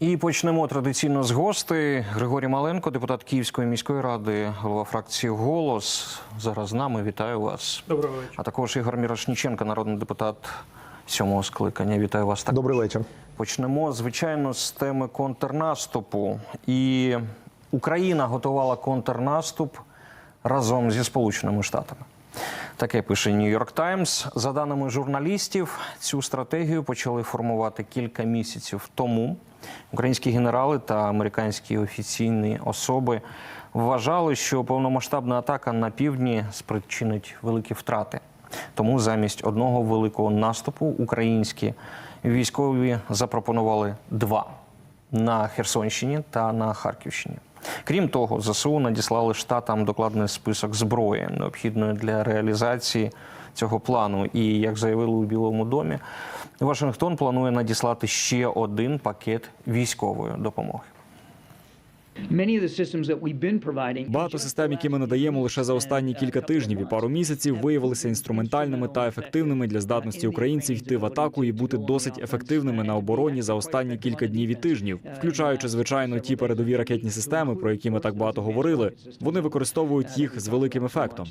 І почнемо традиційно з гостей. Григорій Маленко, депутат Київської міської ради, голова фракції Голос. Зараз з нами. Вітаю вас. Доброго вечора. А також Ігор Мірошніченко, народний депутат сьомого скликання. Вітаю вас також. Добрий вечір. Почнемо, звичайно, з теми контрнаступу. І Україна готувала контрнаступ разом зі Сполученими Штатами. Таке пише Нью-Йорк Таймс. За даними журналістів, цю стратегію почали формувати кілька місяців тому. Українські генерали та американські офіційні особи вважали, що повномасштабна атака на півдні спричинить великі втрати. Тому замість одного великого наступу українські військові запропонували два на Херсонщині та на Харківщині. Крім того, ЗСУ надіслали штатам докладний список зброї, необхідної для реалізації цього плану. І як заявили у Білому домі, Вашингтон планує надіслати ще один пакет військової допомоги. Багато систем, які ми надаємо лише за останні кілька тижнів і пару місяців, виявилися інструментальними та ефективними для здатності українців йти в атаку і бути досить ефективними на обороні за останні кілька днів і тижнів, включаючи звичайно ті передові ракетні системи, про які ми так багато говорили. Вони використовують їх з великим ефектом.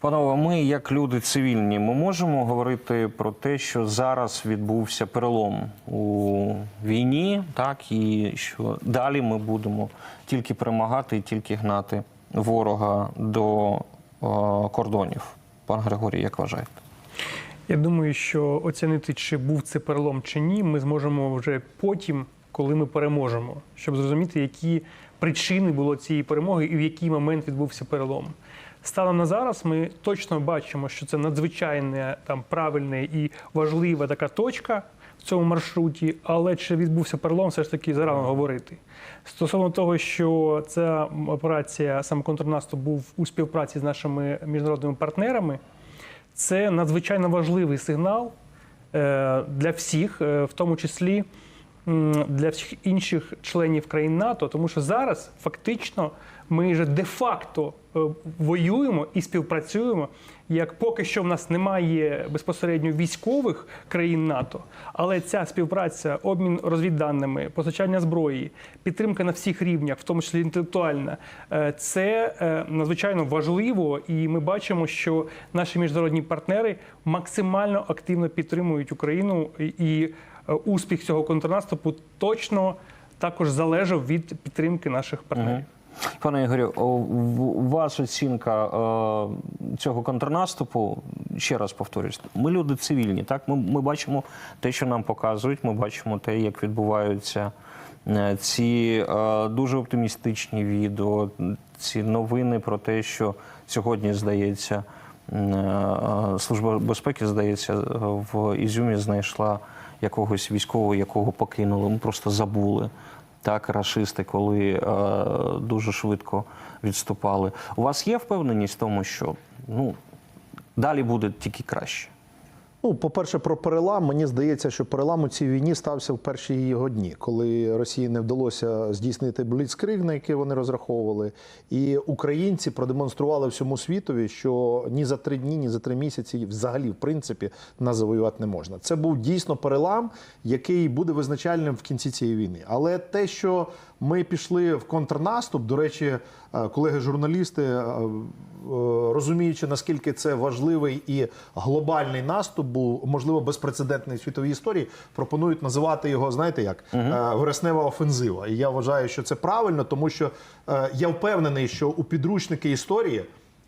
Панове, ми, як люди цивільні, ми можемо говорити про те, що зараз відбувся перелом у війні, так і що далі ми будемо тільки перемагати і тільки гнати ворога до е, кордонів. Пан Григорій, як вважаєте? Я думаю, що оцінити, чи був це перелом чи ні, ми зможемо вже потім, коли ми переможемо, щоб зрозуміти, які причини було цієї перемоги і в який момент відбувся перелом. Станом на зараз ми точно бачимо, що це надзвичайна там правильна і важлива така точка в цьому маршруті, але чи відбувся перелом, все ж таки зарано говорити. Стосовно того, що ця операція саме контрнаступ був у співпраці з нашими міжнародними партнерами, це надзвичайно важливий сигнал е, для всіх, е, в тому числі для всіх інших членів країн НАТО, тому що зараз фактично ми вже де-факто воюємо і співпрацюємо. Як поки що в нас немає безпосередньо військових країн НАТО, але ця співпраця, обмін розвідданими, постачання зброї, підтримка на всіх рівнях, в тому числі інтелектуальна, е, це е, надзвичайно важливо, і ми бачимо, що наші міжнародні партнери максимально активно підтримують Україну, і- е, успіх цього контрнаступу точно також залежав від підтримки наших партнерів. Пане Ігорю, ваша оцінка е, цього контрнаступу, ще раз повторюсь, ми люди цивільні, так? Ми, ми бачимо те, що нам показують, ми бачимо те, як відбуваються е, ці е, дуже оптимістичні відео, ці новини про те, що сьогодні, здається, Служба безпеки, здається, в Ізюмі знайшла якогось військового, якого покинули, ми просто забули так, рашисти, коли е, дуже швидко відступали. У вас є впевненість в тому, що ну, далі буде тільки краще? Ну, по-перше, про перелам. Мені здається, що перелам у цій війні стався в перші його дні, коли Росії не вдалося здійснити бліцкриг, на який вони розраховували. І українці продемонстрували всьому світові, що ні за три дні, ні за три місяці взагалі, в принципі, нас завоювати не можна. Це був дійсно перелам, який буде визначальним в кінці цієї війни. Але те, що ми пішли в контрнаступ, до речі, е, колеги-журналісти, е, е, розуміючи наскільки це важливий і глобальний наступ, був можливо безпрецедентний в світовій історії, пропонують називати його, знаєте, як Е, вереснева офензива. І я вважаю, що це правильно, тому що е, я впевнений, що у підручники історії.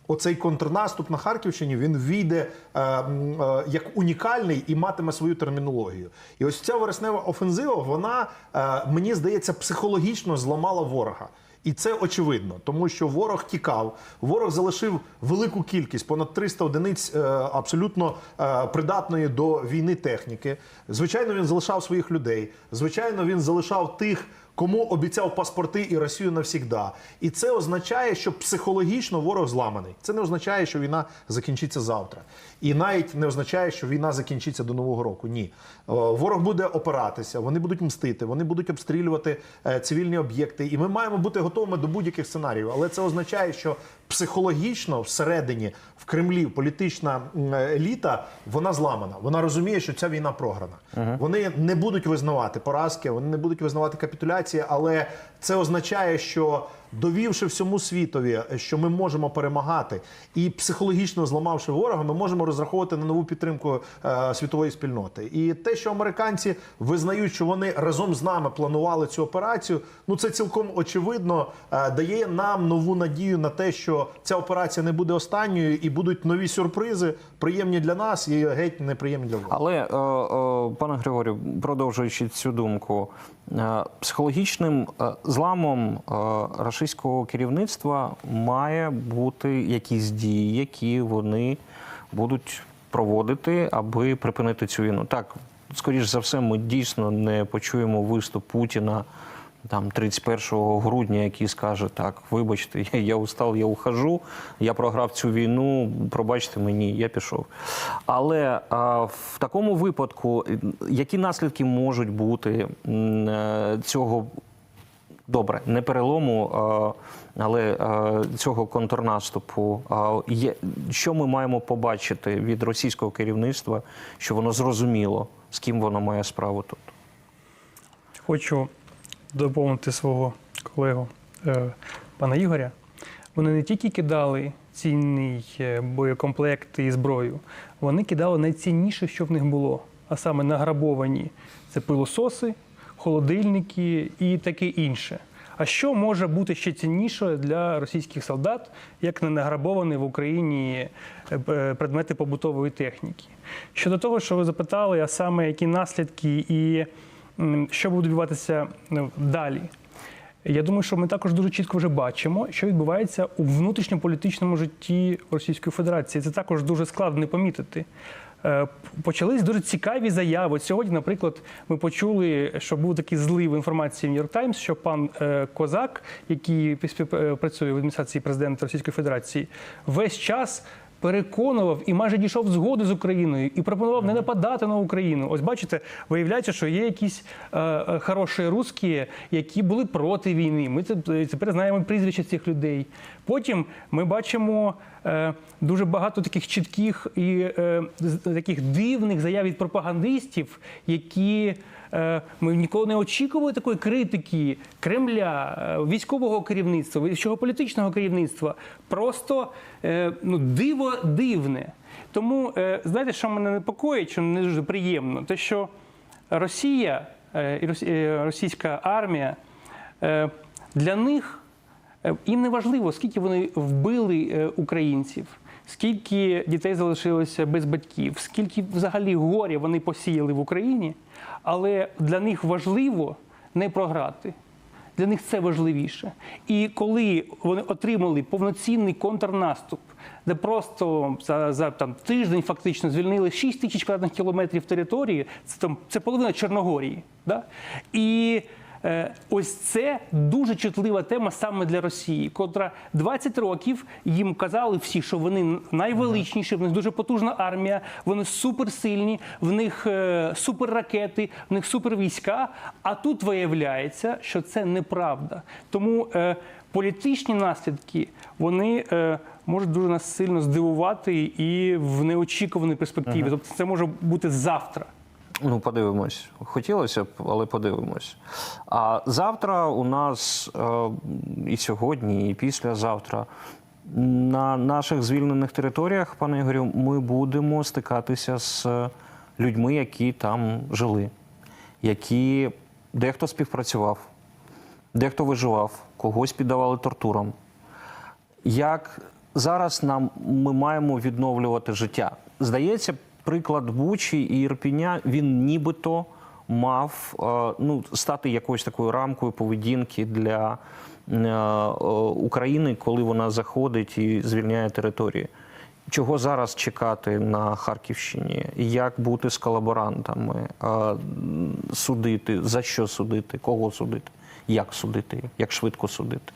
Оцей контрнаступ на Харківщині він війде е, е, як унікальний і матиме свою термінологію. І ось ця вереснева офензива, вона е, мені здається психологічно зламала ворога. І це очевидно, тому що ворог тікав, ворог залишив велику кількість, понад 300 одиниць е, абсолютно е, придатної до війни техніки. Звичайно, він залишав своїх людей. Звичайно, він залишав тих. Кому обіцяв паспорти і Росію навсігда. І це означає, що психологічно ворог зламаний. Це не означає, що війна закінчиться завтра. І навіть не означає, що війна закінчиться до Нового року. Ні. Ворог буде опиратися, вони будуть мстити, вони будуть обстрілювати е, цивільні об'єкти. І ми маємо бути готовими до будь-яких сценаріїв. Але це означає, що психологічно всередині в Кремлі політична еліта вона зламана. Вона розуміє, що ця війна програна. Вони не будуть визнавати поразки, вони не будуть визнавати капітуляції, але це означає, що довівши всьому світові, що ми можемо перемагати, і психологічно зламавши ворога, ми можемо розраховувати на нову підтримку е, світової спільноти. І те, що американці визнають, що вони разом з нами планували цю операцію, ну це цілком очевидно е, дає нам нову надію на те, що ця операція не буде останньою, і будуть нові сюрпризи, приємні для нас і геть неприємні для ворога. Але, е, е, пане Григорію, продовжуючи цю думку, е, психологічним зламом рашистського керівництва має бути якісь дії, які вони будуть проводити, аби припинити цю війну. Так, скоріш за все, ми дійсно не почуємо виступ Путіна. Там 31 грудня, який скаже так, вибачте, я, я устав, я ухожу, я програв цю війну, пробачте мені, я пішов. Але а, в такому випадку, які наслідки можуть бути е, цього добре, не перелому, а, але а, цього контрнаступу? А, є, що ми маємо побачити від російського керівництва, що воно зрозуміло, з ким воно має справу тут? Хочу доповнити свого колегу е, пана Ігоря. Вони не тільки кидали цінний е, боєкомплект і зброю, вони кидали найцінніше, що в них було, а саме награбовані це пилососи, холодильники і таке інше. А що може бути ще цінніше для російських солдат, як не награбовані в Україні е, предмети побутової техніки? Щодо того, що ви запитали, а саме які наслідки і що буде відбуватися ну, далі. Я думаю, що ми також дуже чітко вже бачимо, що відбувається у внутрішньополітичному житті Російської Федерації. Це також дуже складно не помітити. Е, Почались дуже цікаві заяви. Сьогодні, наприклад, ми почули, що був такий злив інформації в Нью-Йорк Таймс, що пан е, Козак, який е, працює в адміністрації президента Російської Федерації, весь час переконував і майже дійшов згоди з Україною і пропонував не нападати на Україну. Ось бачите, виявляється, що є якісь е, е, хороші русські, які були проти війни. Ми це е, тепер знаємо прізвища цих людей. Потім ми бачимо дуже багато таких чітких і е, таких дивних заяв від пропагандистів, які. е, Ми ніколи не очікували такої критики Кремля, е, військового керівництва, вищого політичного керівництва. Просто е, ну, диво дивне. Тому е, знаєте, що мене непокоїть, що не дуже приємно, те, що Росія е, і е, російська армія е, для них е, їм не важливо, скільки вони вбили е, українців, скільки дітей залишилося без батьків, скільки взагалі горя вони посіяли в Україні, але для них важливо не програти. Для них це важливіше. І коли вони отримали повноцінний контрнаступ, де просто за, за там, тиждень фактично звільнили 6 тисяч квадратних кілометрів території, це, там, це половина Чорногорії. Да? І е, ось це дуже чутлива тема саме для Росії, котра 20 років їм казали всі, що вони найвеличніші, в них дуже потужна армія, вони суперсильні, в них е, суперракети, в них супервійська. А тут виявляється, що це неправда. Тому е, політичні наслідки вони е, можуть дуже нас сильно здивувати і в неочікуваній перспективі. Тобто це може бути завтра. Ну, подивимось. Хотілося б, але подивимось. А завтра у нас е, і сьогодні, і післязавтра на наших звільнених територіях, пане Ігорю, ми будемо стикатися з людьми, які там жили, які дехто співпрацював, дехто виживав, когось піддавали тортурам. Як зараз нам ми маємо відновлювати життя? Здається, приклад Бучі і Ірпіня він нібито мав е, ну, стати якоюсь такою рамкою поведінки для е, України, коли вона заходить і звільняє території. Чого зараз чекати на Харківщині? Як бути з колаборантами? Е, Судити? За що судити? Кого судити? Як судити? Як швидко судити?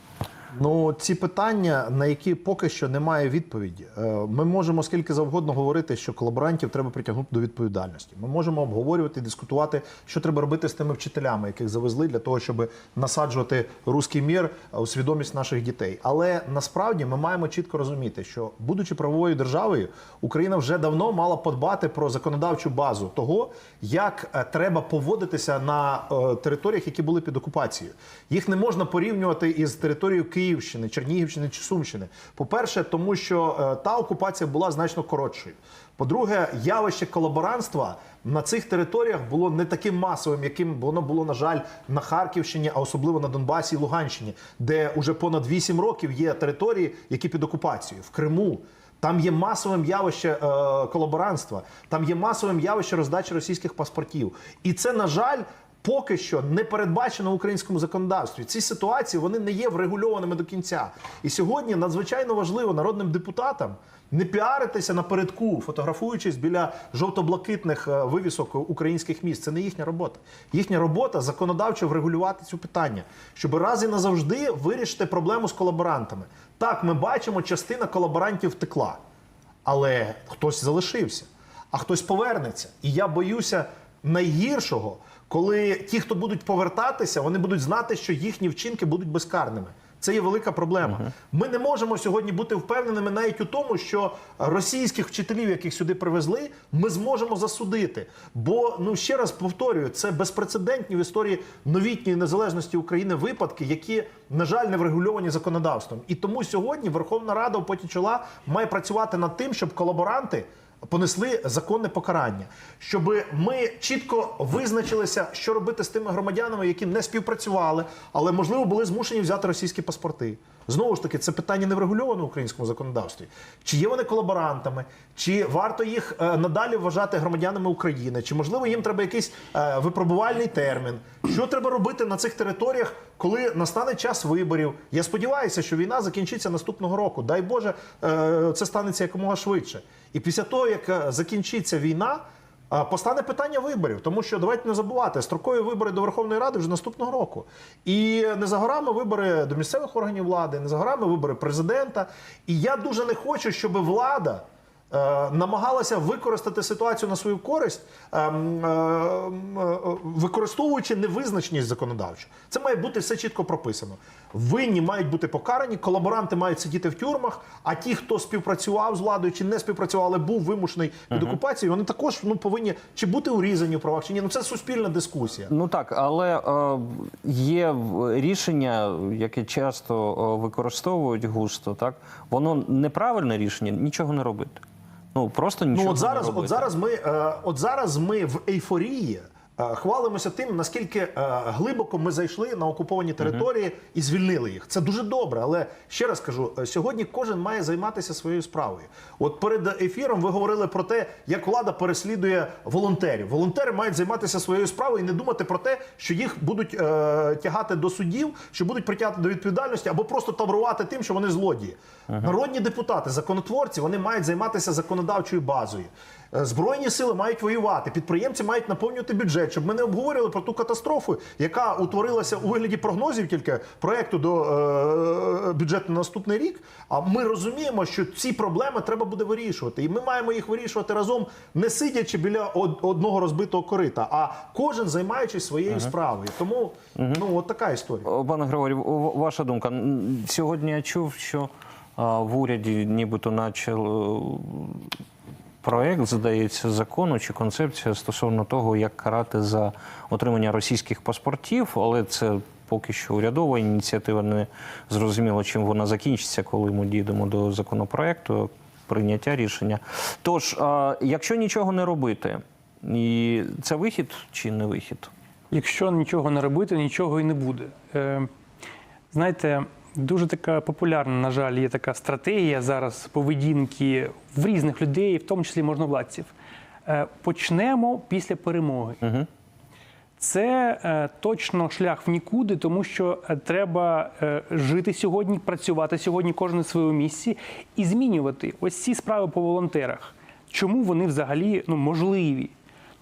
Ну, ці питання, на які поки що немає відповіді. Е, Ми можемо скільки завгодно говорити, що колаборантів треба притягнути до відповідальності. Ми можемо обговорювати, дискутувати, що треба робити з тими вчителями, яких завезли для того, щоб насаджувати руський мір е, у свідомість наших дітей. Але насправді ми маємо чітко розуміти, що будучи правовою державою, Україна вже давно мала подбати про законодавчу базу того, як е, треба поводитися на територіях, які були під окупацією. Їх не можна порівнювати із територією Київщини, Чернігівщини чи Сумщини. По-перше, тому що е, та окупація була значно коротшою. По-друге, явище колаборантства на цих територіях було не таким масовим, яким воно було, на жаль, на Харківщині, а особливо на Донбасі і Луганщині, де уже понад 8 років є території, які під окупацією в Криму. Там є масовим явище е, колаборантства, там є масовим явище роздачі російських паспортів. І це, на жаль, поки що не передбачено в українському законодавстві. Ці ситуації вони не є врегульованими до кінця. І сьогодні надзвичайно важливо народним депутатам не піаритися напередку, фотографуючись біля жовто-блакитних е, вивісок українських міст. Це не їхня робота. Їхня робота законодавчо врегулювати цю питання, щоб раз і назавжди вирішити проблему з колаборантами. Так, ми бачимо, частина колаборантів втекла, але хтось залишився, а хтось повернеться. І я боюся найгіршого, коли ті, хто будуть повертатися, вони будуть знати, що їхні вчинки будуть безкарними. Це є велика проблема. Ми не можемо сьогодні бути впевненими навіть у тому, що російських вчителів, яких сюди привезли, ми зможемо засудити. Бо ну ще раз повторюю, це безпрецедентні в історії новітньої незалежності України випадки, які, на жаль, не врегульовані законодавством. І тому сьогодні Верховна Рада у поті чола має працювати над тим, щоб колаборанти понесли законне покарання, щоб ми чітко визначилися, що робити з тими громадянами, які не співпрацювали, але можливо були змушені взяти російські паспорти. Знову ж таки, це питання не врегульовано в українському законодавстві. Чи є вони колаборантами, чи варто їх е, надалі вважати громадянами України, чи можливо їм треба якийсь е, випробувальний термін? Що треба робити на цих територіях, коли настане час виборів? Я сподіваюся, що війна закінчиться наступного року. Дай Боже, е, це станеться якомога швидше. І після того, як е, закінчиться війна, е, постане питання виборів, тому що давайте не забувати, строкові вибори до Верховної Ради вже наступного року. І не за горами вибори до місцевих органів влади, не за горами вибори президента. І я дуже не хочу, щоб влада. е, Намагалася використати ситуацію на свою користь, ем, е, м, е, використовуючи невизначеність законодавчу. Це має бути все чітко прописано. Винні мають бути покарані, колаборанти мають сидіти в тюрмах. А ті, хто співпрацював з владою чи не співпрацював, але був вимушений від окупації, вони також ну повинні чи бути урізані в правах, чи ні. Ну це суспільна дискусія. Ну так, але е, є рішення, яке часто е, використовують густо, так воно неправильне рішення, нічого не робити. Ну просто нічого Ну от зараз, не робити. от зараз ми, е, от зараз ми в ейфорії. Е, Хвалимося тим, наскільки е, глибоко ми зайшли на окуповані території і звільнили їх. Це дуже добре. Але ще раз кажу: е, сьогодні кожен має займатися своєю справою. От перед ефіром ви говорили про те, як влада переслідує волонтерів. Волонтери мають займатися своєю справою і не думати про те, що їх будуть е, тягати до судів, що будуть притягти до відповідальності або просто таврувати тим, що вони злодії. Народні депутати, законотворці, вони мають займатися законодавчою базою. Е, Збройні сили мають воювати, підприємці мають наповнювати бюджет, щоб ми не обговорювали про ту катастрофу, яка утворилася у вигляді прогнозів тільки проекту до е, бюджету на наступний рік. А ми розуміємо, що ці проблеми треба буде вирішувати, і ми маємо їх вирішувати разом, не сидячи біля одного розбитого корита, а кожен займаючись своєю справою. Тому ну от така історія. Пане Григорію, ваша думка. Сьогодні я чув, що а, в уряді нібито начали проект, здається, закону чи концепція стосовно того, як карати за отримання російських паспортів, але це поки що урядова ініціатива. Не зрозуміло, чим вона закінчиться, коли ми дійдемо до законопроекту, прийняття рішення. Тож, якщо нічого не робити, і це вихід чи не вихід? Якщо нічого не робити, нічого і не буде. Е, знаєте, дуже така популярна, на жаль, є така стратегія зараз поведінки в різних людей, в тому числі можновладців. Е, почнемо після перемоги. Це е, точно шлях в нікуди, тому що е, треба е, жити сьогодні, працювати сьогодні, кожен на своєму місці і змінювати ось ці справи по волонтерах. Чому вони взагалі ну, можливі?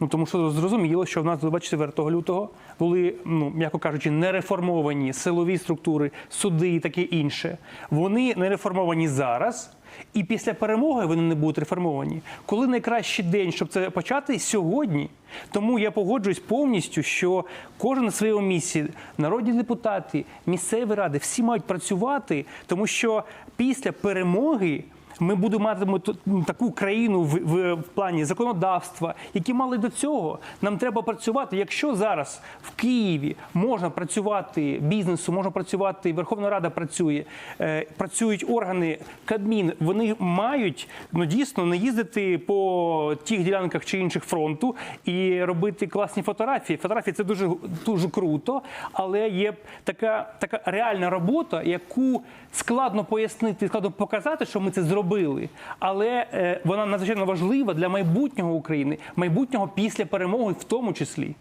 Ну тому що зрозуміло, що в нас до 24 лютого були, ну м'яко кажучи, нереформовані силові структури, суди і таке інше. Вони не реформовані зараз. І після перемоги вони не будуть реформовані. Коли найкращий день, щоб це почати сьогодні. Тому я погоджуюсь повністю, що кожен на своєму місці, народні депутати, місцеві ради, всі мають працювати, тому що після перемоги. Ми будемо ту- таку країну в, в, в плані законодавства, які мали до цього. Нам треба працювати. Якщо зараз в Києві можна працювати бізнесу, можна працювати, Верховна Рада працює, е, працюють органи Кабмін, вони мають ну дійсно не їздити по тих ділянках чи інших фронту і робити класні фотографії. Фотографії це дуже дуже круто, але є така, така реальна робота, яку складно пояснити, складно показати, що ми це зробили. Але е, вона надзвичайно важлива для майбутнього України, майбутнього після перемоги, в тому числі.